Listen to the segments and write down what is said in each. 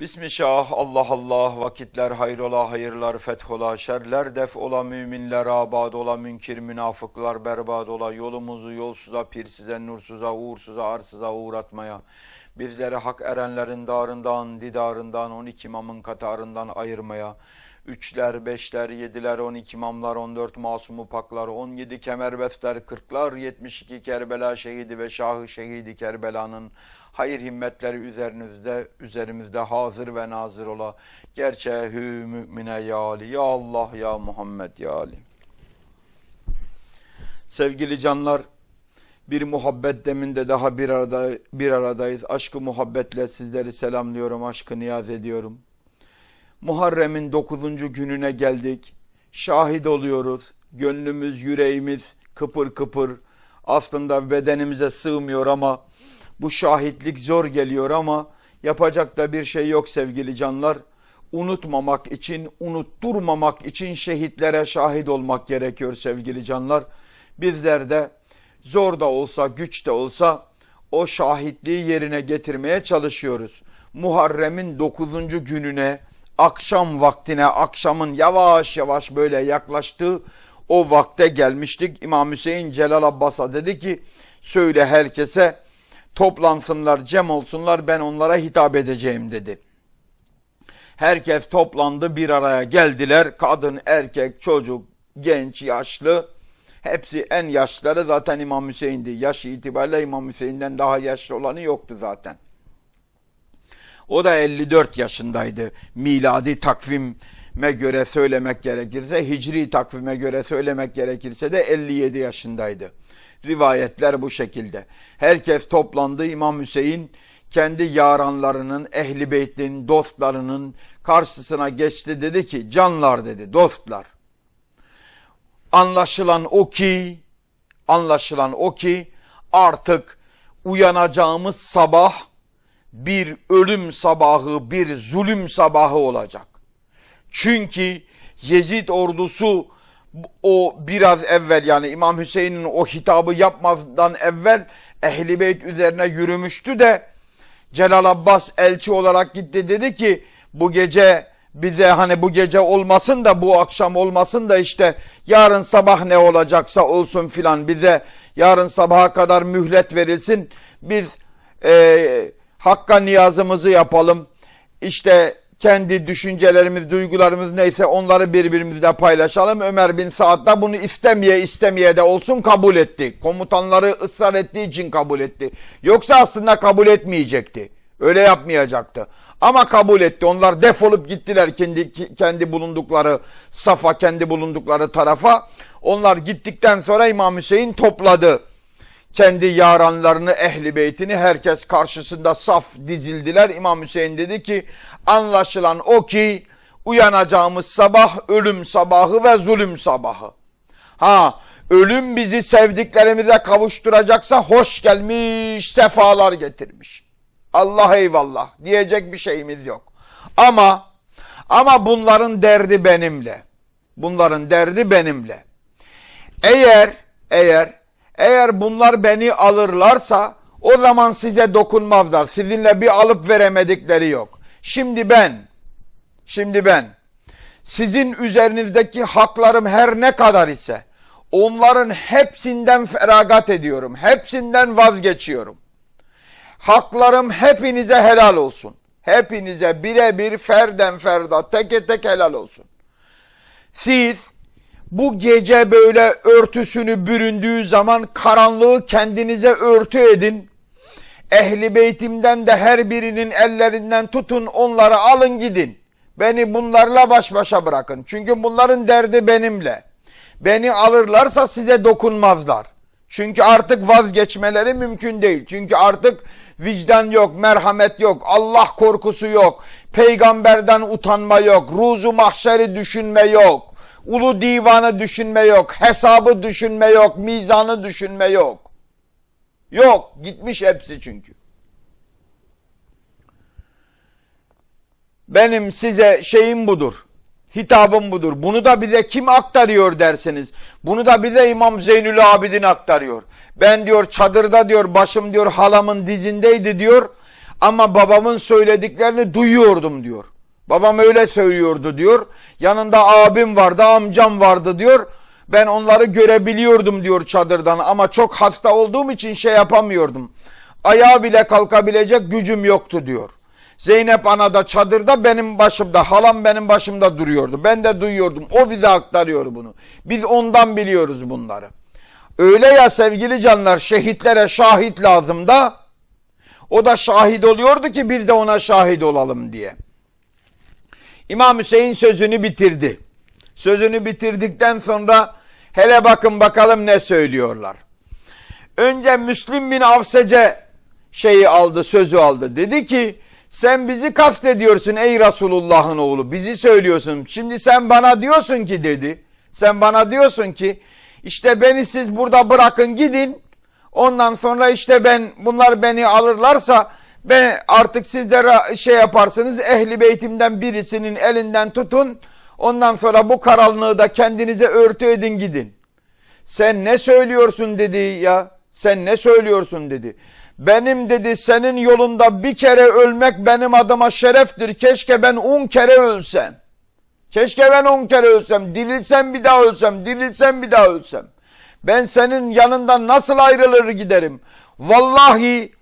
Bismillah, Allah Allah, vakitler hayrola, hayırlar fethola, şerler def ola, müminler abad ola, münkir münafıklar berbat ola, yolumuzu yolsuza, pirsize, nursuza, uğursuza, arsıza uğratmaya, bizleri hak erenlerin darından, didarından, on iki imamın katarından ayırmaya, üçler, beşler, yediler, on iki imamlar, on dört masumu paklar, on yedi kemerbefter, kırklar, yetmiş iki Kerbela şehidi ve şahı şehidi Kerbela'nın hayır himmetleri üzerinizde, üzerimizde hazır ve nazır ola. Gerçeğü mümine ya Ali, ya Allah, ya Muhammed, ya Ali. Sevgili canlar, bir muhabbet deminde daha bir arada bir aradayız. Aşkı muhabbetle sizleri selamlıyorum, aşkı niyaz ediyorum. Muharrem'in 9. gününe geldik. Şahit oluyoruz. Gönlümüz, yüreğimiz kıpır kıpır. Aslında bedenimize sığmıyor ama bu şahitlik zor geliyor ama yapacak da bir şey yok sevgili canlar. Unutmamak için, unutturmamak için şehitlere şahit olmak gerekiyor sevgili canlar. Bizler de zor da olsa, güç de olsa o şahitliği yerine getirmeye çalışıyoruz. Muharrem'in 9. gününe, akşam vaktine, akşamın yavaş yavaş böyle yaklaştığı o vakte gelmiştik. İmam Hüseyin Celal Abbas'a dedi ki, söyle herkese toplansınlar, cem olsunlar ben onlara hitap edeceğim dedi. Herkes toplandı bir araya geldiler. Kadın, erkek, çocuk, genç, yaşlı. Hepsi en yaşlıları zaten İmam Hüseyin'di. Yaş itibariyle İmam Hüseyin'den daha yaşlı olanı yoktu zaten. O da 54 yaşındaydı. Miladi takvime göre söylemek gerekirse, hicri takvime göre söylemek gerekirse de 57 yaşındaydı. Rivayetler bu şekilde. Herkes toplandı. İmam Hüseyin kendi yaranlarının, ehli beytin, dostlarının karşısına geçti. Dedi ki, canlar dedi, dostlar. Anlaşılan o ki, anlaşılan o ki artık uyanacağımız sabah bir ölüm sabahı, bir zulüm sabahı olacak. Çünkü Yezid ordusu o biraz evvel yani İmam Hüseyin'in o hitabı yapmadan evvel Ehli Beyt üzerine yürümüştü de Celal Abbas elçi olarak gitti dedi ki bu gece bize hani bu gece olmasın da bu akşam olmasın da işte yarın sabah ne olacaksa olsun filan bize yarın sabaha kadar mühlet verilsin biz e, hakka niyazımızı yapalım işte kendi düşüncelerimiz, duygularımız neyse onları birbirimizle paylaşalım. Ömer bin Saad da bunu istemeye istemeye de olsun kabul etti. Komutanları ısrar ettiği için kabul etti. Yoksa aslında kabul etmeyecekti. Öyle yapmayacaktı. Ama kabul etti. Onlar defolup gittiler kendi kendi bulundukları safa, kendi bulundukları tarafa. Onlar gittikten sonra İmam Hüseyin topladı kendi yaranlarını, ehli beytini herkes karşısında saf dizildiler. İmam Hüseyin dedi ki anlaşılan o ki uyanacağımız sabah ölüm sabahı ve zulüm sabahı. Ha ölüm bizi sevdiklerimize kavuşturacaksa hoş gelmiş, sefalar getirmiş. Allah eyvallah diyecek bir şeyimiz yok. Ama ama bunların derdi benimle. Bunların derdi benimle. Eğer eğer eğer bunlar beni alırlarsa o zaman size dokunmazlar. Sizinle bir alıp veremedikleri yok. Şimdi ben, şimdi ben sizin üzerinizdeki haklarım her ne kadar ise onların hepsinden feragat ediyorum. Hepsinden vazgeçiyorum. Haklarım hepinize helal olsun. Hepinize birebir ferden ferda teke tek helal olsun. Siz bu gece böyle örtüsünü büründüğü zaman karanlığı kendinize örtü edin. Ehli beytimden de her birinin ellerinden tutun onları alın gidin. Beni bunlarla baş başa bırakın. Çünkü bunların derdi benimle. Beni alırlarsa size dokunmazlar. Çünkü artık vazgeçmeleri mümkün değil. Çünkü artık vicdan yok, merhamet yok, Allah korkusu yok, peygamberden utanma yok, ruzu mahşeri düşünme yok. Ulu divanı düşünme yok, hesabı düşünme yok, mizanı düşünme yok. Yok, gitmiş hepsi çünkü. Benim size şeyim budur. Hitabım budur. Bunu da bize kim aktarıyor dersiniz. Bunu da bize İmam Zeynül Abidin aktarıyor. Ben diyor çadırda diyor başım diyor halamın dizindeydi diyor. Ama babamın söylediklerini duyuyordum diyor. Babam öyle söylüyordu diyor. Yanında abim vardı, amcam vardı diyor. Ben onları görebiliyordum diyor çadırdan ama çok hasta olduğum için şey yapamıyordum. Ayağa bile kalkabilecek gücüm yoktu diyor. Zeynep ana da çadırda benim başımda, halam benim başımda duruyordu. Ben de duyuyordum. O bize aktarıyor bunu. Biz ondan biliyoruz bunları. Öyle ya sevgili canlar şehitlere şahit lazım da o da şahit oluyordu ki biz de ona şahit olalım diye. İmam Hüseyin sözünü bitirdi. Sözünü bitirdikten sonra hele bakın bakalım ne söylüyorlar. Önce Müslim bin Avsece şeyi aldı, sözü aldı. Dedi ki sen bizi kastediyorsun ey Resulullah'ın oğlu. Bizi söylüyorsun. Şimdi sen bana diyorsun ki dedi. Sen bana diyorsun ki işte beni siz burada bırakın gidin. Ondan sonra işte ben bunlar beni alırlarsa ben artık siz de şey yaparsınız ehli beytimden birisinin elinden tutun. Ondan sonra bu karanlığı da kendinize örtü edin gidin. Sen ne söylüyorsun dedi ya. Sen ne söylüyorsun dedi. Benim dedi senin yolunda bir kere ölmek benim adıma şereftir. Keşke ben on kere ölsem. Keşke ben on kere ölsem. Dirilsem bir daha ölsem. Dirilsem bir daha ölsem. Ben senin yanından nasıl ayrılır giderim. Vallahi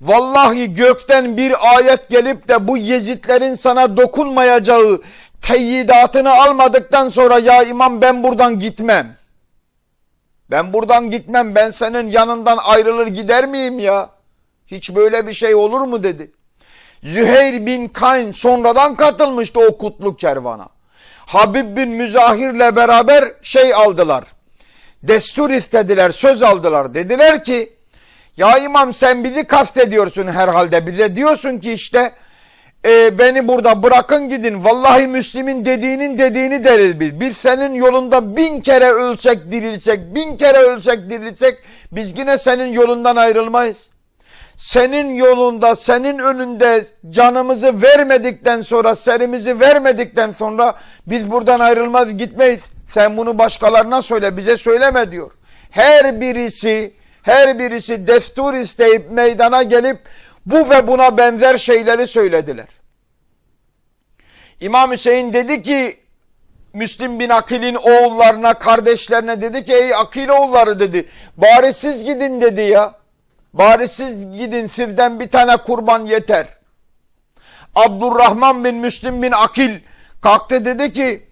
vallahi gökten bir ayet gelip de bu Yezidlerin sana dokunmayacağı teyyidatını almadıktan sonra ya imam ben buradan gitmem. Ben buradan gitmem. Ben senin yanından ayrılır gider miyim ya? Hiç böyle bir şey olur mu dedi. Züheyr bin Kayn sonradan katılmıştı o kutlu kervana. Habib bin Müzahir'le beraber şey aldılar. Destur istediler, söz aldılar. Dediler ki ya imam sen bizi kastediyorsun herhalde. Bize diyorsun ki işte e, beni burada bırakın gidin. Vallahi Müslim'in dediğinin dediğini deriz biz. Biz senin yolunda bin kere ölsek dirilsek, bin kere ölsek dirilsek biz yine senin yolundan ayrılmayız. Senin yolunda, senin önünde canımızı vermedikten sonra, serimizi vermedikten sonra biz buradan ayrılmaz gitmeyiz. Sen bunu başkalarına söyle, bize söyleme diyor. Her birisi, her birisi destur isteyip meydana gelip bu ve buna benzer şeyleri söylediler. İmam Hüseyin dedi ki Müslim bin Akil'in oğullarına, kardeşlerine dedi ki ey Akil oğulları dedi. Bari siz gidin dedi ya. Bari siz gidin sizden bir tane kurban yeter. Abdurrahman bin Müslim bin Akil kalktı dedi ki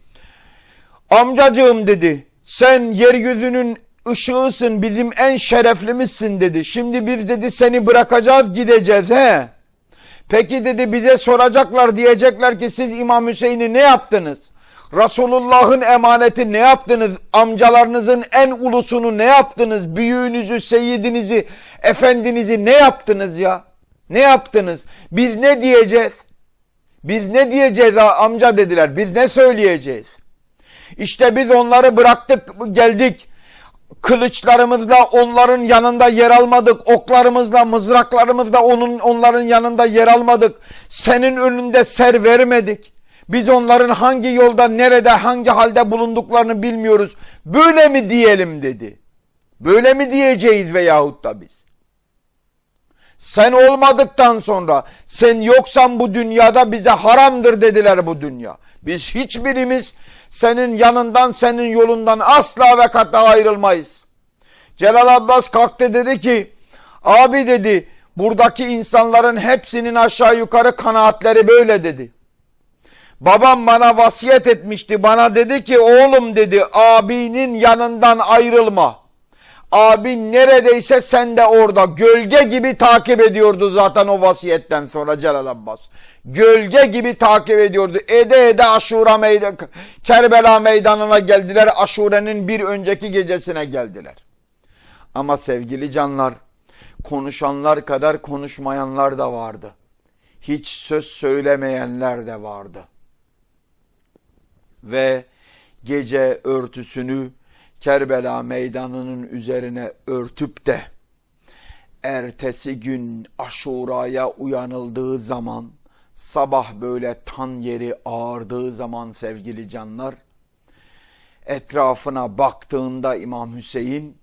amcacığım dedi sen yeryüzünün ışığısın bizim en şereflimizsin dedi. Şimdi biz dedi seni bırakacağız gideceğiz he. Peki dedi bize soracaklar diyecekler ki siz İmam Hüseyin'i ne yaptınız? Resulullah'ın emaneti ne yaptınız? Amcalarınızın en ulusunu ne yaptınız? Büyüğünüzü, seyidinizi, efendinizi ne yaptınız ya? Ne yaptınız? Biz ne diyeceğiz? Biz ne diyeceğiz amca dediler. Biz ne söyleyeceğiz? İşte biz onları bıraktık geldik. Kılıçlarımızla onların yanında yer almadık. Oklarımızla, mızraklarımızla onun onların yanında yer almadık. Senin önünde ser vermedik. Biz onların hangi yolda, nerede, hangi halde bulunduklarını bilmiyoruz. Böyle mi diyelim dedi. Böyle mi diyeceğiz veyahut da biz? Sen olmadıktan sonra sen yoksan bu dünyada bize haramdır dediler bu dünya. Biz hiçbirimiz senin yanından senin yolundan asla ve kata ayrılmayız. Celal Abbas kalktı dedi ki abi dedi buradaki insanların hepsinin aşağı yukarı kanaatleri böyle dedi. Babam bana vasiyet etmişti. Bana dedi ki oğlum dedi abinin yanından ayrılma. Abin neredeyse sen de orada. Gölge gibi takip ediyordu zaten o vasiyetten sonra Celal Abbas. Gölge gibi takip ediyordu. Ede ede Aşura meydan, Kerbela meydanına geldiler. Aşure'nin bir önceki gecesine geldiler. Ama sevgili canlar, konuşanlar kadar konuşmayanlar da vardı. Hiç söz söylemeyenler de vardı ve gece örtüsünü Kerbela meydanının üzerine örtüp de ertesi gün Aşura'ya uyanıldığı zaman sabah böyle tan yeri ağardığı zaman sevgili canlar etrafına baktığında İmam Hüseyin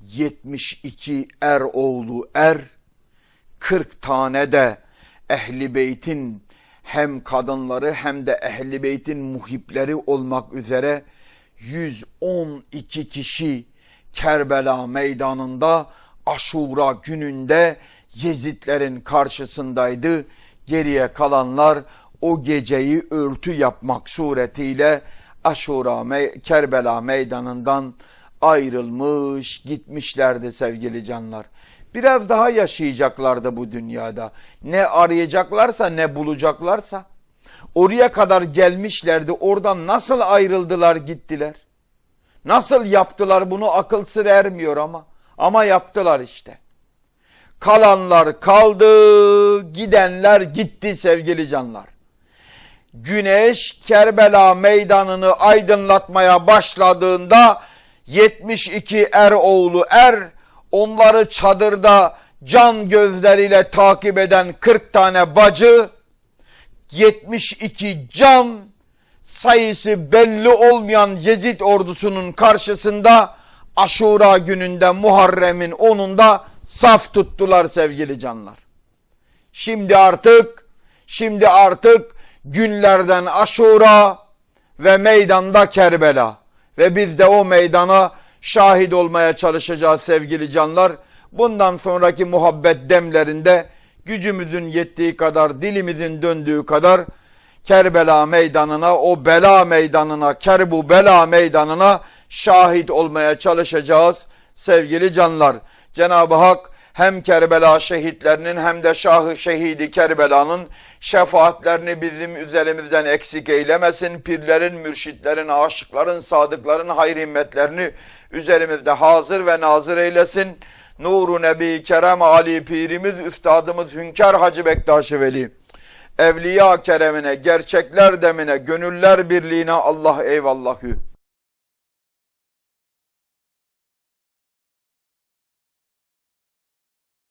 72 er oğlu er 40 tane de ehli beytin hem kadınları hem de ehli beytin muhipleri olmak üzere 112 kişi Kerbela meydanında Aşura gününde Yezidlerin karşısındaydı. Geriye kalanlar o geceyi örtü yapmak suretiyle Aşura me Kerbela meydanından ayrılmış gitmişlerdi sevgili canlar. Biraz daha yaşayacaklardı bu dünyada. Ne arayacaklarsa ne bulacaklarsa. Oraya kadar gelmişlerdi. Oradan nasıl ayrıldılar gittiler. Nasıl yaptılar bunu akıl sır ermiyor ama. Ama yaptılar işte. Kalanlar kaldı, gidenler gitti sevgili canlar. Güneş Kerbela meydanını aydınlatmaya başladığında 72 er oğlu er onları çadırda can gözleriyle takip eden 40 tane bacı 72 can sayısı belli olmayan Yezid ordusunun karşısında Aşura gününde Muharrem'in 10'unda saf tuttular sevgili canlar. Şimdi artık şimdi artık günlerden Aşura ve meydanda Kerbela ve biz de o meydana şahit olmaya çalışacağız sevgili canlar. Bundan sonraki muhabbet demlerinde gücümüzün yettiği kadar, dilimizin döndüğü kadar Kerbela meydanına, o bela meydanına, Kerbu bela meydanına şahit olmaya çalışacağız sevgili canlar. Cenab-ı Hak hem Kerbela şehitlerinin hem de Şahı Şehidi Kerbela'nın şefaatlerini bizim üzerimizden eksik eylemesin. Pirlerin, mürşitlerin, aşıkların, sadıkların hayır himmetlerini üzerimizde hazır ve nazır eylesin. Nuru Nebi Kerem Ali Pirimiz, Üstadımız Hünkar Hacı Bektaş Veli. Evliya keremine, gerçekler demine, gönüller birliğine Allah eyvallahü.